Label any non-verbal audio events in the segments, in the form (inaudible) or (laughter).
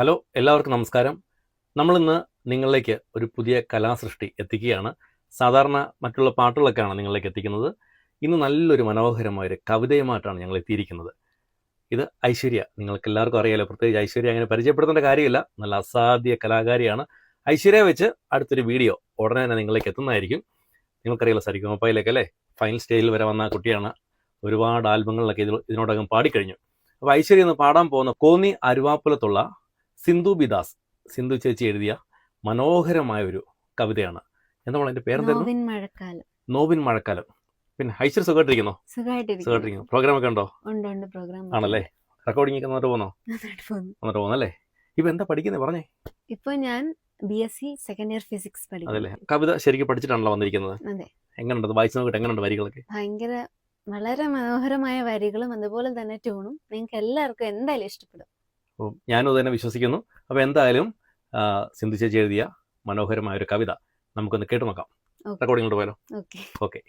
Hello എല്ലാവർക്കും നമസ്കാരം. നമ്മളിന്ന് നിങ്ങളിലേക്ക് ഒരു പുതിയ കലാസൃഷ്ടി എത്തിക്കുകയാണ്. സാധാരണ മറ്റുള്ള പാട്ടുകളൊക്കെയാണ് നിങ്ങളിലേക്ക് എത്തിക്കുന്നത്. ഇന്ന് നല്ലൊരു മനോഹരമായ ഒരു കവിതയുമായിട്ടാണ് ഞങ്ങൾ എത്തിയിരിക്കുന്നത്. ഇത് ഐശ്വര്യ. നിങ്ങൾക്ക് എല്ലാവർക്കും അറിയാലോ പ്രത്യേകിച്ച് ഐശ്വര്യ അങ്ങനെ പരിചയപ്പെടുത്തേണ്ട കാര്യമില്ല. നല്ല അസാധ്യ കലാകാരിയാണ്. ഐശ്വര്യ വെച്ച് അടുത്തൊരു വീഡിയോ ഉടനെ തന്നെ നിങ്ങളിലേക്ക് എത്തുന്നതായിരിക്കും. നിങ്ങൾക്കറിയാലോ സരിക്കും മൊബൈലൊക്കെ അല്ലേ? ഫൈനൽ സ്റ്റേജിൽ വരെ വന്ന കുട്ടിയാണ്. ഒരുപാട് ആൽബങ്ങളിലൊക്കെ ഇതിനോടകം പാടിക്കഴിഞ്ഞു. അപ്പോൾ ഐശ്വര്യ എന്ന് പാടാൻ പോകുന്ന കോന്നി അരുവാപ്പുലത്തുള്ള സിന്ധു ബിദാസ് സിന്ധു ചേച്ചി എഴുതിയ മനോഹരമായ ഒരു കവിതയാണ്. എന്താ അതിന്റെ പേരെന്തായിരുന്നു? നോവിൻ മഴക്കാലം. നോവിൻ മഴക്കാലം. പിന്നെ ഐശ്വര്യ സുഖമായിട്ടിരിക്കുന്നോ? സുഖമായിട്ടിരിക്കുന്നു. പ്രോഗ്രാം ഒക്കെ ഉണ്ടോ? ആണല്ലേ? റെക്കോർഡിംഗ് ഒക്കെ വന്നിട്ട് പോന്നോ വന്നിട്ട് പോന്നല്ലേ ഇപ്പൊ എന്താ പഠിക്കുന്നത് പറഞ്ഞേ. ഇപ്പൊ ഞാൻ B S C second year physics പഠിക്കുന്നു. കവിത ശരിക്കും പഠിച്ചിട്ടാണല്ലോ വന്നിരിക്കുന്നത്. എങ്ങനെയുണ്ട് വായിച്ചു നോക്കിട്ട് എങ്ങനെയുണ്ട് വരികളൊക്കെ? ഭയങ്കര വളരെ മനോഹരമായ വരികളും അതുപോലെ തന്നെ ട്യൂണും നിങ്ങൾക്ക് എല്ലാവർക്കും എന്തായാലും ഇഷ്ടപ്പെടും. അപ്പോൾ ഞാനും തന്നെ വിശ്വസിക്കുന്നു. അപ്പോൾ എന്തായാലും സിന്ധു ചേച്ചി എഴുതിയ മനോഹരമായ ഒരു കവിത നമുക്കൊന്ന് കേട്ടു നോക്കാം. റെക്കോർഡിംഗ് പോയാലോ? ഓക്കെ.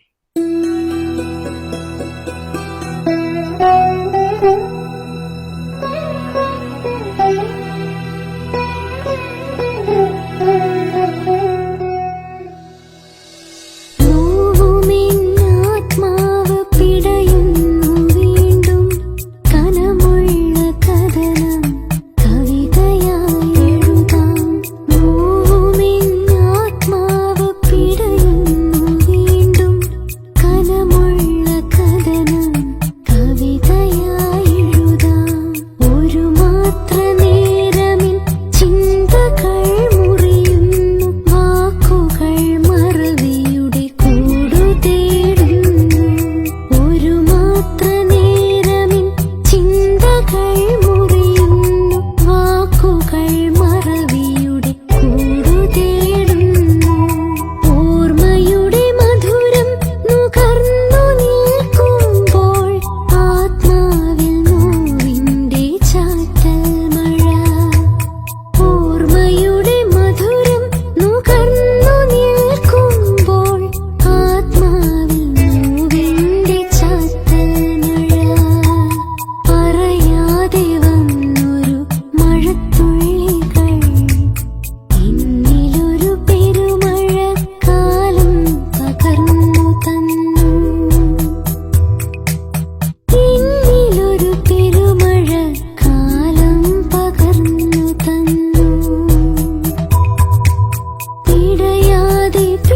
പിടയാതെ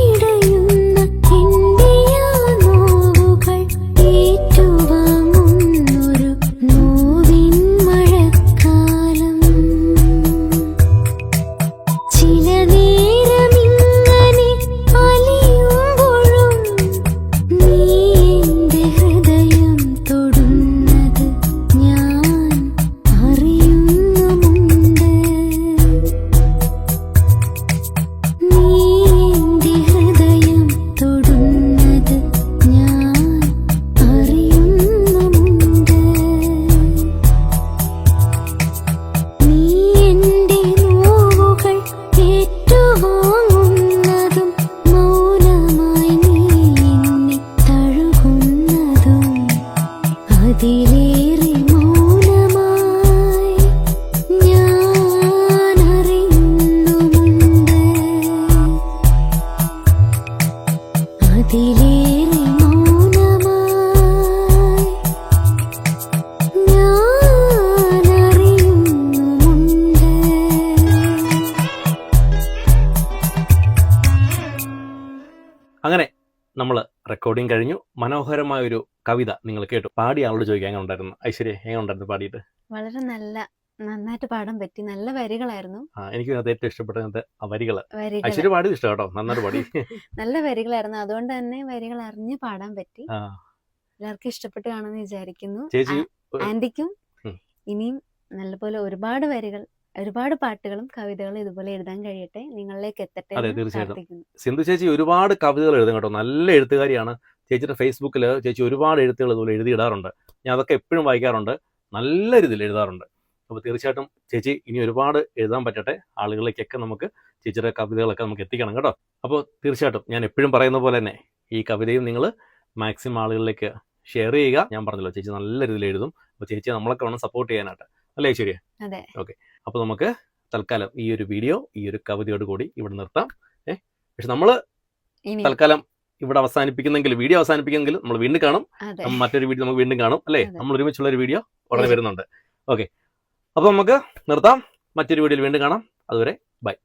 നമ്മൾ റെക്കോർഡിങ് കഴിഞ്ഞു. മനോഹരമായ ഒരു കവിത നിങ്ങൾ കേട്ടു. പാടിയ ആളോട് ചോദിക്കാൻ എങ്ങനെ ഉണ്ടായിരുന്നു ഐശ്വര്യ എങ്ങനെ ഉണ്ടായിരുന്നു പാടിയിട്ട് വളരെ നല്ല നന്നായിട്ട് പാടാൻ പറ്റി. നല്ല വരികളായിരുന്നു. ആ, എനിക്ക് അത് ഏറ്റവും ഇഷ്ടപ്പെട്ട ഇതിനകത്ത് വരികൾ ഐശ്വര്യ പാടി ഇഷ്ടം കേട്ടോ. നന്നായിട്ട് പാടി. (laughs) നല്ല വരികളായിരുന്നു. അതുകൊണ്ട് തന്നെ വരികൾ അറിഞ്ഞ് പാടാൻ പറ്റി. എല്ലാവർക്കും ഇഷ്ടപ്പെട്ടു കാണുമെന്ന് വിചാരിക്കുന്നു. ആന്റിക്കും ഇനിയും നല്ലപോലെ ഒരുപാട് വരികൾ ഒരുപാട് പാട്ടുകളും കവിതകളും ഇതുപോലെ എഴുതാൻ കഴിയട്ടെ. നിങ്ങളിലേക്ക് എത്തട്ടെ അതെ, തീർച്ചയായിട്ടും. സിന്ധു ചേച്ചി ഒരുപാട് കവിതകൾ എഴുതും കേട്ടോ. നല്ല എഴുത്തുകാരിയാണ്. ചേച്ചിയുടെ ഫേസ്ബുക്കിൽ ചേച്ചി ഒരുപാട് എഴുത്തുകൾ ഇതുപോലെ എഴുതിയിടാറുണ്ട് ഞാൻ അതൊക്കെ എപ്പോഴും വായിക്കാറുണ്ട്. നല്ല രീതിയിൽ എഴുതാറുണ്ട്. അപ്പോൾ തീർച്ചയായിട്ടും ചേച്ചി ഇനി ഒരുപാട് എഴുതാൻ പറ്റട്ടെ. ആളുകളിലേക്കൊക്കെ നമുക്ക് ചേച്ചിയുടെ കവിതകളൊക്കെ നമുക്ക് എത്തിക്കണം കേട്ടോ. അപ്പോൾ തീർച്ചയായിട്ടും ഞാൻ എപ്പോഴും പറയുന്ന പോലെ തന്നെ ഈ കവിതയും നിങ്ങൾ മാക്സിമം ആളുകളിലേക്ക് ഷെയർ ചെയ്യുക. ഞാൻ പറഞ്ഞല്ലോ ചേച്ചി നല്ല രീതിയിൽ എഴുതും. അപ്പോൾ ചേച്ചി നമ്മളൊക്കെ വേണം സപ്പോർട്ട് ചെയ്യാനായിട്ട്. അല്ലേ ശരി അതെ. അപ്പോൾ നമുക്ക് തൽക്കാലം ഈ ഒരു വീഡിയോ ഈ ഒരു കവിതയോട് കൂടി ഇവിടെ നിർത്താം. ഏഹ് പക്ഷെ നമ്മൾ തൽക്കാലം ഇവിടെ അവസാനിപ്പിക്കുന്നെങ്കിൽ വീഡിയോ അവസാനിപ്പിക്കുന്നെങ്കിൽ നമ്മൾ വീണ്ടും കാണും. മറ്റൊരു വീഡിയോ നമുക്ക് വീണ്ടും കാണും അല്ലേ. നമ്മൾ ഒരുമിച്ചുള്ള ഒരു വീഡിയോ ഉടനെ വരുന്നുണ്ട്. ഓക്കെ. അപ്പോൾ നമുക്ക് നിർത്താം. മറ്റൊരു വീഡിയോയിൽ വീണ്ടും കാണാം. അതുവരെ ബൈ.